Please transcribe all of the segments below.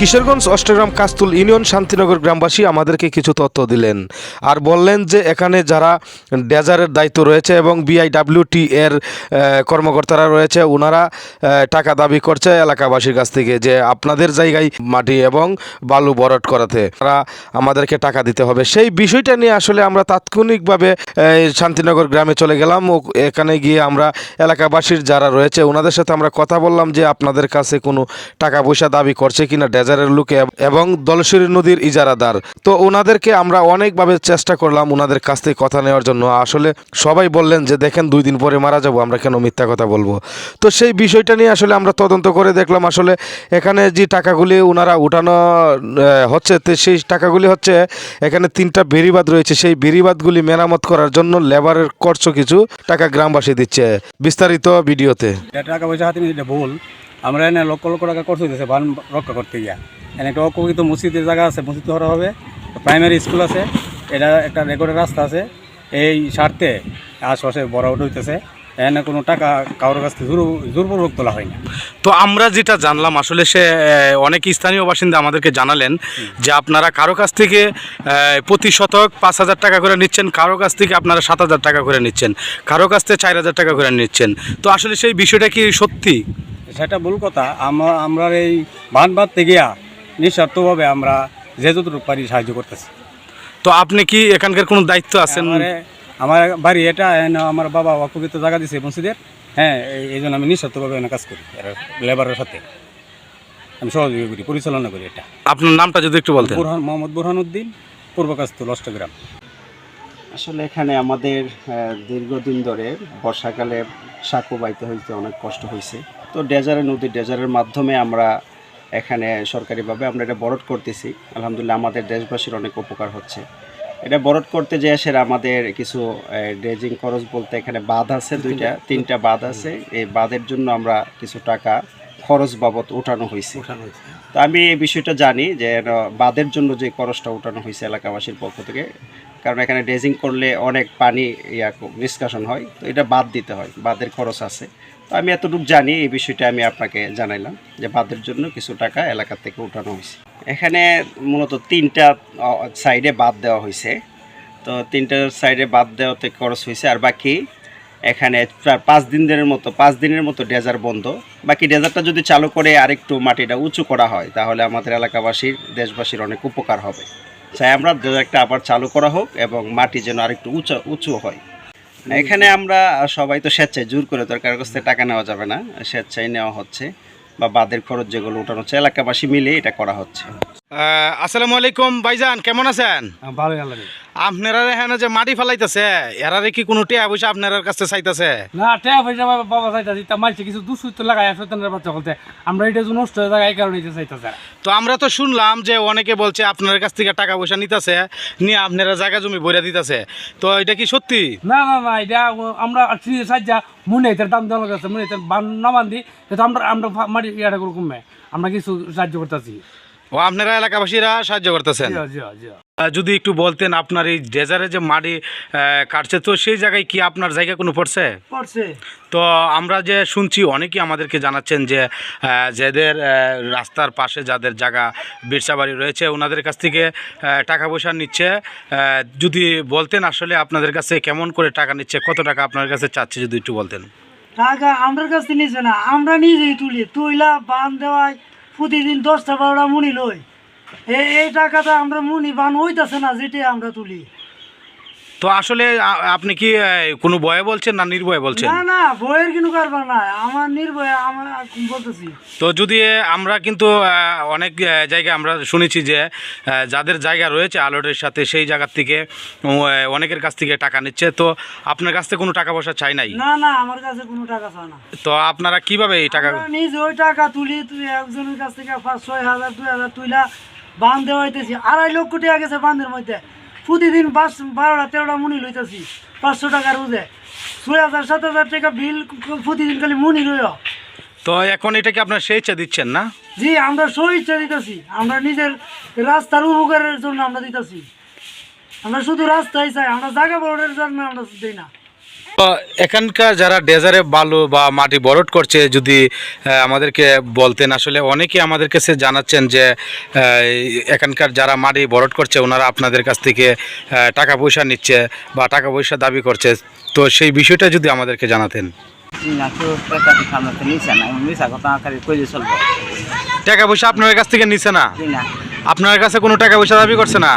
Kishoreganj, Austagram, Kastul union, Shantinagar গ্রামবাসী আমাদেরকে কিছু তথ্য দিলেন আর বললেন যে এখানে যারা ডেজারের দায়িত্ব রয়েছে এবং বিআইডাব্লিউটি এর কর্মকর্তারা রয়েছে ওনারা টাকা দাবি করছে এলাকাবাসীর কাছ থেকে যে আপনাদের জায়গায় মাটি এবং বালু বরট করাতে তারা আমাদেরকে টাকা দিতে হবে। সেই বিষয়টা নিয়ে আসলে আমরা তাৎক্ষণিকভাবে শান্তিনগর গ্রামে চলে গেলাম। ও, এখানে গিয়ে আমরা এলাকাবাসীর যারা রয়েছে ওনাদের সাথে আমরা কথা বললাম যে আপনাদের কাছে কোনো টাকা পয়সা দাবি করছে কিনা ডেজারের লোকে এবং দলসুরি নদীর ইজারাদার। তো ওনাদেরকে আমরা অনেকভাবে চেষ্টা করলাম ওনাদের কাছ থেকে কথা নেওয়ার জন্য। আসলে সবাই বললেন যে, দেখেন, দুই দিন পরে মারা যাব, আমরা কেন মিথ্যা কথা বলব? তো সেই বিষয়টা নিয়ে আসলে আমরা তদন্ত করে দেখলাম। আসলে এখানে যে টাকাগুলি ওনারা উঠানো হচ্ছে সেই টাকাগুলি হচ্ছে, এখানে তিনটা বেরিবাদ রয়েছে। সেই বেরিবাদগুলি মেরামত করার জন্য লেবারের খরচ কিছু টাকা গ্রামবাসী দিচ্ছে। বিস্তারিত ভিডিওতে। টাকা পয়সা হাতে ভুল। আমরা এনে লক্ষ লক্ষ টাকা খরচ হইতেছে বান রক্ষা করতে গিয়া। এনে একটা অকুপিত মসজিদের জায়গা আছে মসজিদ করা হবে। প্রাইমারি স্কুল আছে এটা একটা রেকর্ডের রাস্তা আছে। এই স্বার্থে আশপাশে বড় হইতেছে। এনে কোনো টাকা কারোর কাছ থেকে জোর জোরপূর্বক তোলা হয় না। তো আমরা যেটা জানলাম আসলে সে অনেক স্থানীয় বাসিন্দা আমাদেরকে জানালেন যে আপনারা কারও কাছ থেকে প্রতি শতক পাঁচ হাজার টাকা করে নিচ্ছেন কারও কাছ থেকে আপনারা সাত হাজার টাকা করে নিচ্ছেন কারও কাছ থেকে চার হাজার টাকা করে নিচ্ছেন। তো আসলে সেই বিষয়টা কি সত্যি? সেটা ভুল কথা আমরা আমরা এই বান বাঁধতে গিয়া নিঃস্বার্থভাবে আমরা যে যতটুকু পারি সাহায্য করতেছি। তো আপনি কি এখানকার কোনো দায়িত্ব আছেন? আমারে আমার বাড়ি এটা আমার বাবা অকুপিত জায়গা দিছে মসজিদের। হ্যাঁ এই- এই জন্য আমি নিঃস্বার্থভাবে এনে কাজ করি লেবারের সাথে। আমি সহযোগী করি পরিচালনা করি এটা। আপনার নামটা যদি একটু বলতেন। বুরহান মোহাম্মদ বুরহানুদ্দিন পূর্ব কাস্তুল অষ্টগ্রাম আসলে এখানে আমাদের দীর্ঘদিন ধরে বর্ষাকালে সাঁকো বাইতে হইতে অনেক কষ্ট হয়েছে তো ডেজারে নদী ডেজারের মাধ্যমে আমরা এখানে সরকারিভাবে আমরা এটা বরট করতেছি। আলহামদুলিল্লাহ আমাদের দেশবাসীর অনেক উপকার হচ্ছে। এটা বরট করতে যে আসে আমাদের কিছু ড্রেজিং খরচ বলতে এখানে বাঁধ আছে দুইটা তিনটা। বাঁধ আছে। এই বাঁধের জন্য আমরা কিছু টাকা খরচ বাবদ উঠানো হয়েছে। তো আমি এই বিষয়টা জানি যে বাঁধের জন্য যে খরচটা উঠানো হয়েছে এলাকাবাসীর পক্ষ থেকে কারণ এখানে ড্রেজিং করলে অনেক পানি, ইয়া, নিষ্কাশন হয়। তো এটা বাদ দিতে হয়, বাদের খরচ আছে। তো আমি এতটুকু জানি, এই বিষয়টা আমি আপনাকে জানাইলাম যে বাদের জন্য কিছু টাকা এলাকা থেকে উঠানো হয়েছে। এখানে মূলত তিনটা সাইডে বাদ দেওয়া হয়েছে। তো তিনটা সাইডে বাদ দেওয়াতে খরচ হয়েছে। আর বাকি এখানে প্রায় পাঁচ দিনের মতো, পাঁচ দিনের মতো ডেজার বন্ধ। বাকি ডেজারটা যদি চালু করে আরেকটু মাটিটা উঁচু করা হয়, তাহলে আমাদের এলাকাবাসীর, দেশবাসীর অনেক উপকার হবে। চাই আমরা একটা আবার চালু করা হোক এবং মাটি যেন আরেকটু উঁচু উঁচু হয়। এখানে আমরা সবাই তো স্বেচ্ছায় জোর করে তো কারোর কাছ থেকে টাকা নেওয়া যাবে না। স্বেচ্ছায় নেওয়া হচ্ছে বা বাদের খরচ যেগুলো উঠানো হচ্ছে এলাকাবাসী মিলে এটা করা হচ্ছে। আহ, আসসালামু আলাইকুম ভাইজান কেমন আছেন? ভালো আল্লাহ আপনারা এখানে যে মাটি ফেলাইতেছে এরারে কি কোনো টিয়া পয়সা আপনার কাছে চাইতেছে? না টাকা পয়সা বাবা চাইতাছি তা মাইছে কিছু দুসুইত লাগাই শৈতানের বাচ্চা বলতে। আমরা এটা যে নষ্ট হয়ে যায় এই কারণে এটা চাইতেছে তো আমরা তো শুনলাম যে অনেকে বলছে আপনার কাছ থেকে টাকা পয়সা নিতেছে নিয়ে আপনারা জায়গা জমি বইরা দিতেছে। তো এটা কি সত্যি? না না না এটা আমরা সাজ্জা মনে এটার দাম দেওয়া গেছে মনে এটার বান না বান্ধি এটা আমরা আমরা মাটি ইয়াটা করে কমবে আমরা কিছু সাহায্য করতেছি। ও আপনারা এলাকাবাসীরা সাহায্য করতেছেন? যদি একটু বলতেন আপনার এই ডেজারে যে মাটি কাটছে তো সেই জায়গায় কি আপনার জায়গা কোনো পড়ছে? পড়ছে। তো আমরা যে শুনছি অনেকেই আমাদেরকে জানাচ্ছেন যে যাদের রাস্তার পাশে যাদের জায়গা বিরসাবাড়ি রয়েছে ওনাদের কাছ থেকে টাকা পয়সা নিচ্ছে। যদি বলতেন আসলে আপনাদের কাছে কেমন করে টাকা নিচ্ছে কত টাকা আপনার কাছে চাচ্ছে যদি একটু বলতেন। টাকা আমার কাছে নিছে না আমরা নিজেই তুলি। তুইলা বান দেওয়াই প্রতিদিন দশটা বারোটা মুনি লই। এই টাকাটা আমরা মুনি বান হইতেছে না যেটা আমরা তুলি। তো আসলে আপনি কি কোনো ভয়ে বলছেন না নির্ভয়ে বলছেন? না না বইয়ের কিন্তু কারবার না আমার নির্ভয় আমার বলতেছি? তো যদি আমরা কিন্তু অনেক জায়গায় আমরা শুনেছি যে যাদের জায়গা রয়েছে আলোটের সাথে সেই জায়গার থেকে অনেকের কাছ থেকে টাকা নিচ্ছে। তো আপনার কাছ থেকে কোনো টাকা পয়সা চাই নাই? না না আমার কাছে কোনো টাকা চায় না। তো আপনারা কীভাবে এই টাকা নিজে ওই টাকা তুলি তুই একজনের কাছ থেকে পাঁচ ছয় হাজার দুই হাজার তুইলা বান দেওয়া হইতেছি। আড়াই লক্ষ টাকা গেছে বান্ধের মধ্যে। প্রতিদিন পাঁচ বারোটা তেরোটা মুনি লইতেছি পাঁচশো টাকা রোজে। ছয় হাজার সাত হাজার টাকা বিল প্রতিদিন খালি মুনি রইল তো এখন এটাকে আপনার আপনার ইচ্ছা দিচ্ছেন না? জি আমরা স্বইচ্ছা দিতেছি। আমরা নিজের রাস্তার উপকারের জন্য আমরা দিতেছি। আমরা শুধু রাস্তায় চাই আমরা জায়গা বড়ের জন্য আমরা দিই না। এখানকার যারা ডেজারে বালু বা মাটি বরট করছে যদি আমাদেরকে বলতেন আসলে অনেকে আমাদের কাছে জানাচ্ছেন যে এখানকার যারা মাটি বরট করছে ওনারা আপনাদের কাছ থেকে টাকা পয়সা নিচ্ছে বা টাকা পয়সা দাবি করছে। তো সেই বিষয়টা যদি আমাদেরকে জানাতেন। টাকা পয়সা আপনার কাছ থেকে নিচ্ছে না? না। আপনার কাছে কোনো টাকা পয়সা দাবি করছে না?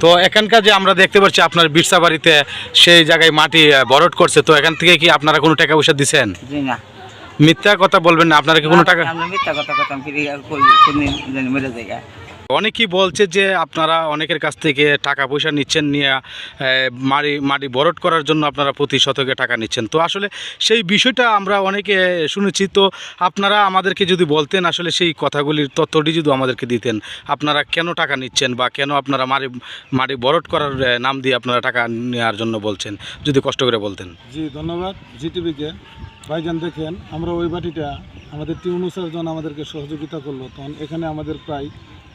তো এখানকার যে আমরা দেখতে পাচ্ছি আপনার বিরসা বাড়িতে সেই জায়গায় মাটি বরট করছে তো এখান থেকে কি আপনারা কোনো টাকা পয়সা দিচ্ছেন মিথ্যা কথা বলবেন না আপনারা কি কোনো টাকা মিথ্যা কথা কথা জানি অনেকেই বলছে যে আপনারা অনেকের কাছ থেকে টাকা পয়সা নিচ্ছেন নিয়ে আহ, মাটি বরট করার জন্য আপনারা প্রতি শতকে টাকা নিচ্ছেন। তো আসলে সেই বিষয়টা আমরা অনেকে শুনেছি। তো আপনারা আমাদেরকে যদি বলতেন আসলে সেই কথাগুলির তথ্যটি যদি আমাদেরকে দিতেন আপনারা কেন টাকা নিচ্ছেন বা কেন আপনারা মাটি মাটি বরট করার নাম দিয়ে আপনারা টাকা নেওয়ার জন্য বলছেন? যদি কষ্ট করে বলতেন। জি ধন্যবাদ। জি জিটিভিকে ভাইজান দেখেন আমরা ওই বাটিটা আমাদের টিউনু স্যারজন আমাদেরকে সহযোগিতা করল। তখন এখানে আমাদের প্রায়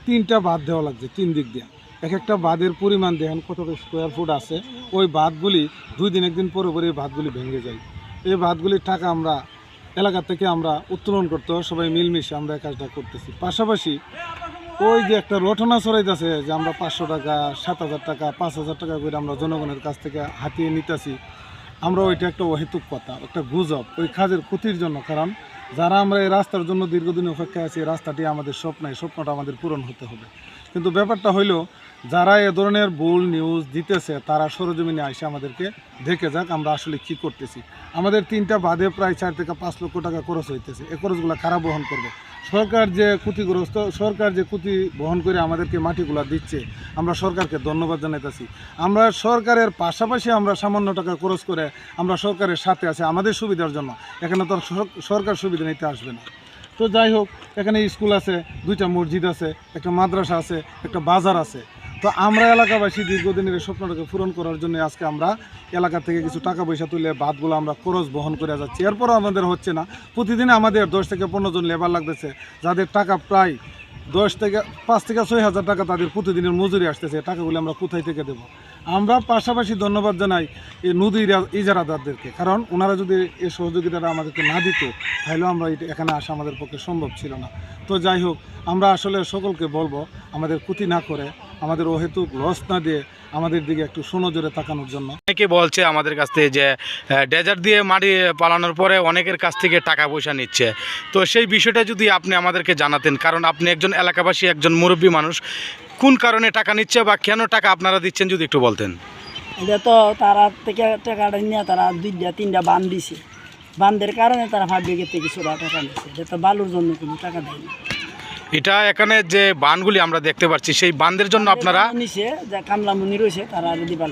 তিনটা বাঁধ দেওয়া লাগছে, তিন দিক দিয়ে। এক একটা বাঁধের পরিমাণ দেখেন কতটা স্কোয়ার ফুট আছে। ওই বাঁধগুলি দুই দিন, একদিন পরে পরে এই বাঁধগুলি ভেঙে যায়। এই বাঁধগুলির টাকা আমরা এলাকা থেকে আমরা উত্তোলন করতে সবাই মিলমিশে আমরা কাজটা করতেছি। পাশাপাশি ওই যে একটা রটনা ছড়াইতেছে যে আমরা পাঁচশো টাকা, সাত হাজার টাকা, পাঁচ হাজার টাকা করে আমরা জনগণের কাছ থেকে হাতিয়ে নিতেছি। আমরা ওইটা একটা অহেতুক কথা, একটা গুজব, ওই কাজের ক্ষতির জন্য। কারণ যারা আমরা এই রাস্তার জন্য দীর্ঘদিন অপেক্ষায় আছি রাস্তাটি আমাদের স্বপ্ন, এই স্বপ্নটা আমাদের পূরণ হতে হবে। কিন্তু ব্যাপারটা হইল, যারা এ ধরনের ভুল নিউজ দিতেছে, তারা সরজমিনে আসে আমাদেরকে দেখে যাক আমরা আসলে কি করতেছি। আমাদের তিনটা বাদে প্রায় চার থেকে পাঁচ লক্ষ টাকা খরচ হইতেছে। এ খরচগুলো খারাপ বহন করবে? সরকার যে ক্ষতিগ্রস্ত, সরকার যে ক্ষতি বহন করে আমাদেরকে মাটিগুলা দিচ্ছে, আমরা সরকারকে ধন্যবাদ জানাইতেছি। আমরা সরকারের পাশাপাশি আমরা সামান্য টাকা খরচ করে আমরা সরকারের সাথে আছি, আমাদের সুবিধার জন্য। এখানে তো সরকার সুবিধা নিতে আসবে না। তো যাই হোক, এখানে স্কুল আছে, দুইটা মসজিদ আছে, একটা মাদ্রাসা আছে, একটা বাজার আছে। তো আমরা এলাকাবাসী দীর্ঘদিনের স্বপ্নটাকে পূরণ করার জন্য আজকে আমরা এলাকা থেকে কিছু টাকা পয়সা তুলে বাদগুলো আমরা খরচ বহন করে যাচ্ছি। এরপরও আমাদের হচ্ছে না। প্রতিদিন আমাদের দশ থেকে পনেরো জন লেবার লাগতেছে। যাদের টাকা প্রায় দশ থেকে পাঁচ থেকে ছয় হাজার টাকা তাদের প্রতিদিনের মজুরি আসতেছে। টাকাগুলো আমরা কোথায় থেকে দেবো? আমরা পাশাপাশি ধন্যবাদ জানাই এই নদীর ইজারাদারদেরকে। কারণ ওনারা যদি এই সহযোগিতাটা আমাদেরকে না দিত, তাহলেও আমরা এখানে আসা আমাদের পক্ষে সম্ভব ছিল না। তো যাই হোক, আমরা আসলে সকলকে বলব, আমাদের ক্ষতি না করে আমাদের অহেতুক লস না দিয়ে আমাদের দিকে একটু সুনজরে তাকানোর জন্য। অনেকে বলছে আমাদের কাছ থেকে যে ডেজার্ট দিয়ে মাটি পালানোর পরে অনেকের কাছ থেকে টাকা পয়সা নিচ্ছে। তো সেই বিষয়টা যদি আপনি আমাদেরকে জানাতেন কারণ আপনি একজন এলাকাবাসী একজন মুরব্বী মানুষ কোন কারণে টাকা নিচ্ছে বা কেন টাকা আপনারা দিচ্ছেন যদি একটু বলতেন? এটা তো তারা থেকে টাকাটা নিয়ে তারা দুইটা তিনটা বান দিছে। বান্ধের কারণে তারা ভাব বিঘে থেকে কিছুটা টাকা নিচ্ছে এটা তো বালুর জন্য কোনো টাকা দেয়নি। এটা এখানে যে বানগুলি আমরা দেখতে পাচ্ছি সেই বানদের জন্য আপনারা নিছে যে কামলা মুনি রয়েছে তারা আর দিবার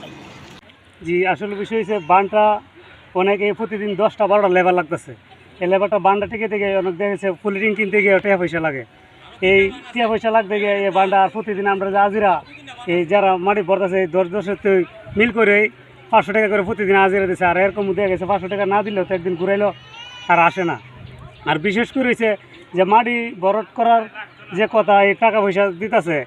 জি আসলে বিষয় হচ্ছে বানটা অনেকে প্রতিদিন দশটা বারোটা লেবার লাগতেছে। এই লেবারটা বানটা টিকে থেকে অনেক দেখেছে ফুলিটিং কিনতে গিয়ে টাকা পয়সা লাগে। এই টাকা পয়সা লাগতে গিয়ে এই বানটা আর প্রতিদিন আমরা যে আজিরা এই যারা মাটি এই দশ দশের তো মিল করে পাঁচশো টাকা করে প্রতিদিন আজিরা দিচ্ছে আর এরকম দেখা গেছে পাঁচশো টাকা না দিলেও তো একদিন ঘুরাইলো আর আসে না। আর বিশেষ করে হচ্ছে যে মাটি বরট করার যে কথা এই টাকা পয়সা দিতেছে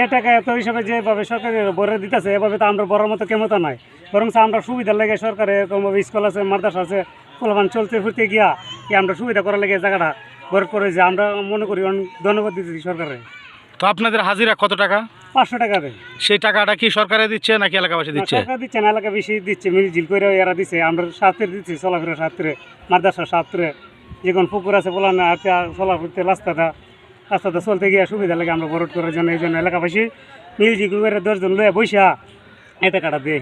এ টাকা এত হিসাবে যেভাবে সরকার বরে দিতেছে এভাবে তো আমরা বড় মতো ক্ষমতা নাই। বরং আমরা সুবিধা লেগে সরকারে এরকমভাবে স্কুল আছে মাদ্রাসা আছে পোলাপান চলতে ফিরতে গিয়া কি আমরা সুবিধা করার লেগে জায়গাটা বরট করে যে আমরা মনে করি অনেক ধন্যবাদ দিতেছি সরকারে। তো আপনাদের হাজিরা কত টাকা? পাঁচশো টাকা দেয়। সেই টাকাটা কি সরকারে দিচ্ছে নাকি এলাকাবাসী দিচ্ছে? সরকার দিচ্ছে না এলাকা বেশি দিচ্ছে মিলঝিল করে এরা দিচ্ছে আমরা সাথে দিচ্ছি চলাফেরা সাথে মাদ্রাসা সাথে যে কোন পুকুর আছে বলা না চলা ফুটতে রাস্তাটা রাস্তাটা চলতে গিয়ে সুবিধা লাগে, আমরা বরট করার জন্য এই জন্য এলাকাবাসী মিউজিক করে দশজন লয়ে বৈশা এতে টাকাটা দিয়ে